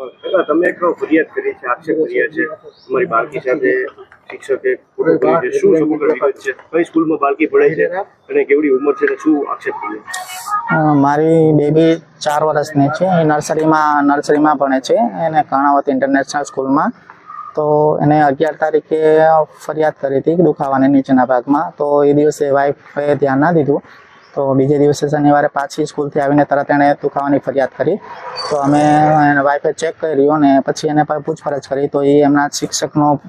તમે એક ફરિયાદ કરી છે, આક્ષેપ કર્યા છે. તમારી બાળકી સાથે શિક્ષકે શું સમગ્ર વિગત છે? કઈ સ્કૂલમાં બાળકી ભણે છે અને કેવડી ઉંમર છે શું આક્ષેપ કર્યો મારી બેબી ચાર વર્ષની છે. એ નર્સરીમાં નર્સરીમાં ભણે છે. એને કર્ણાવત ઇન્ટરનેશનલ સ્કૂલમાં. તો એને અગિયાર તારીખે ફરિયાદ કરી હતી દુખાવાની નીચેના ભાગમાં. તો એ દિવસે વાઈફે ધ્યાન ના દીધું. તો બીજે દિવસે શનિવારે પાછી સ્કૂલથી આવીને તરત એણે દુખાવાની ફરિયાદ કરી. તો અમે એને વાઈફે ચેક કર્યું અને પછી એને પાસે પૂછપરછ કરી. તો એ એમના શિક્ષકનું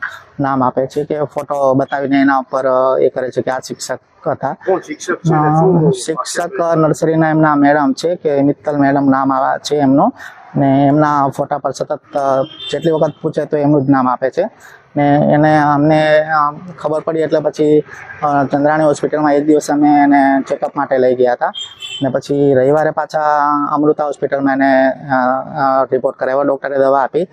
નામ આપે છે કે ફોટો બતાવીને એના ઉપર એ કરે છે કે આ શિક્ષક હતા. શિક્ષક નર્સરીના એમના મેડમ છે કે મિત્તલ મેડમ નામ આવા છે એમનું. ને એમના ફોટા પર સતત જેટલી વખત પૂછે તો એમનું જ નામ આપે છે. ને એને અમને ખબર પડી એટલે પછી ચંદ્રાણી હોસ્પિટલમાં એક દિવસ અમે એને ચેકઅપ માટે લઈ ગયા હતા. ને પછી રવિવારે પાછા અમૃતા હોસ્પિટલમાં એને રિપોર્ટ કરાવ્યો ડૉક્ટરે દવા આપી.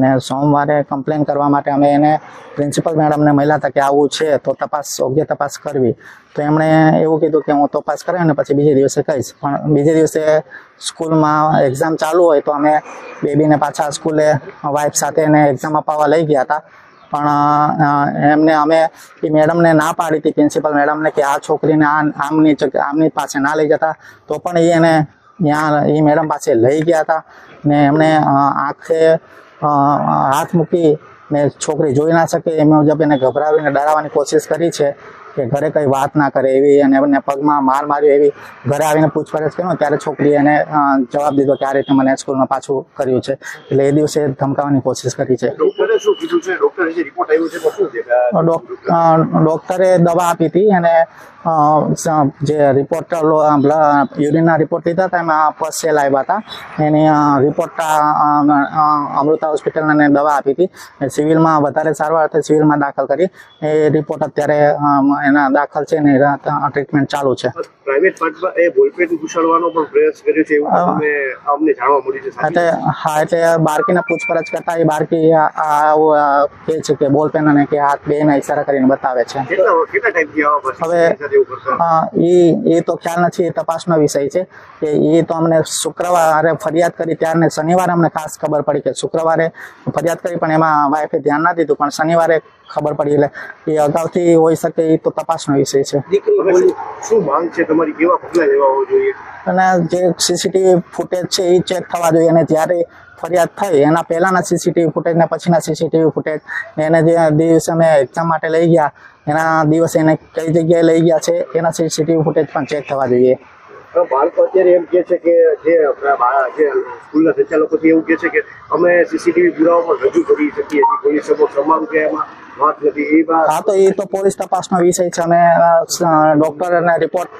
ને સોમવારે કમ્પ્લેન કરવા માટે અમે એને પ્રિન્સિપલ મેડમને મળ્યા હતા કે આવું છે, તો તપાસ, યોગ્ય તપાસ કરવી. તો એમણે એવું કીધું કે હું તપાસ કરાવી ને પછી બીજે દિવસે કહીશ. પણ બીજે દિવસે સ્કૂલમાં એક્ઝામ ચાલુ હોય તો અમે બેબીને પાછા સ્કૂલે વાઇફ સાથે એને એક્ઝામ અપાવવા લઈ ગયા હતા. પણ એમને અમે એ મેડમને ના પાડી હતી, પ્રિન્સિપલ મેડમને, કે આ છોકરીને આ આમની આમની પાસે ના લઈ જતા. તો પણ એ એને ત્યાં એ મેડમ પાસે લઈ ગયા હતા ને એમણે આંખે હાથ મૂકી ને છોકરી જોઈ ના શકે, એ મુજબ એને ગભરાવીને ડરાવવાની કોશિશ કરી છે. કે ઘરે કઈ વાત ના કરે એવી અને એમને પગમાં માર માર્યો એવી ઘરે આવીને પૂછપરછ કર્યો ત્યારે છોકરીએ એને જવાબ દીધો કે આ રીતે મને સ્કૂલમાં પાછું કર્યું છે. એટલે એ દિવસે ધમકાવવાની કોશિશ કરી છે. ડોક્ટરે દવા આપી હતી અને જે રિપોર્ટ યુરિનના રિપોર્ટ લીધા હતા એમાં પસેલ આવ્યા હતા. એની રિપોર્ટ અમૃતા હોસ્પિટલ હોસ્પિટલને દવા આપી હતી. સિવિલમાં વધારે સારવાર હતી સિવિલમાં દાખલ કરી. એ રિપોર્ટ અત્યારે એના દાખલ છે ને ટ્રીટમેન્ટ ચાલુ છે. પ્રાઇવેટ પાર્ટમાં એ બોલપેન ઘુસાડવાનો પણ પ્રયાસ કર્યો છે એવું હા. અમને જાણવા મળ્યું છે એટલે હા એટલે બાળકીને પૂછપરછ કરતા એ બાળકી આ- કહે છે કે અને કે હાથ બેના ઈશારા કરીને બતાવે છે. કેટલા ટાઈમથી આવા હવે- એ એ તો ખ્યાલ નથી એ તપાસનો વિષય છે. કે એ તો અમને શુક્રવારે ફરિયાદ કરી ત્યારને શનિવારે અમને ખાસ ખબર પડી કે શુક્રવારે ફરિયાદ કરી પણ એમાં વાઈફે ધ્યાન ના દીધું. પણ શનિવારે ખબર પડી એટલે એ અગાઉથી હોઈ શકે એ તો તપાસનો વિષય છે. શું- શું માંગ છે? તમારી કેવા પગલા લેવા જોઈએ? અને જે સીસીટીવી ફૂટેજ છે એ ચેક થવા જોઈએ અને જ્યારે ફરિયાદ થઈ એના પહેલાંના સીસીટીવી ફૂટેજ ને પછીના સીસીટીવી ફૂટેજ એને જે દિવસે અમે એક્ઝામ માટે લઈ ગયા એના દિવસે એને કઈ જગ્યાએ લઈ ગયા છે એના સીસીટીવી ફૂટેજ પણ ચેક થવા જોઈએ. બાળકો અત્યારે એમ કે છે કે જે જે સ્કૂલના સંચાલકો છે એવું કે છે કે અમે સીસીટીવી પુરાવા પણ રજૂ કરી શકીએ છીએ. પોલીસ સમક્ષ અમારું કે એમાં હા, તો એ તો પોલીસ તપાસનો વિષય છે અમે ડોક્ટરને રિપોર્ટ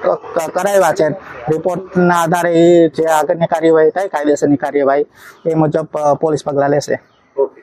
કરાવ્યા છે. રિપોર્ટના આધારે એ જે આગળની કાર્યવાહી થાય, કાયદેસરની કાર્યવાહી, એ મુજબ પોલીસ પગલાં લેશે. ઓકે.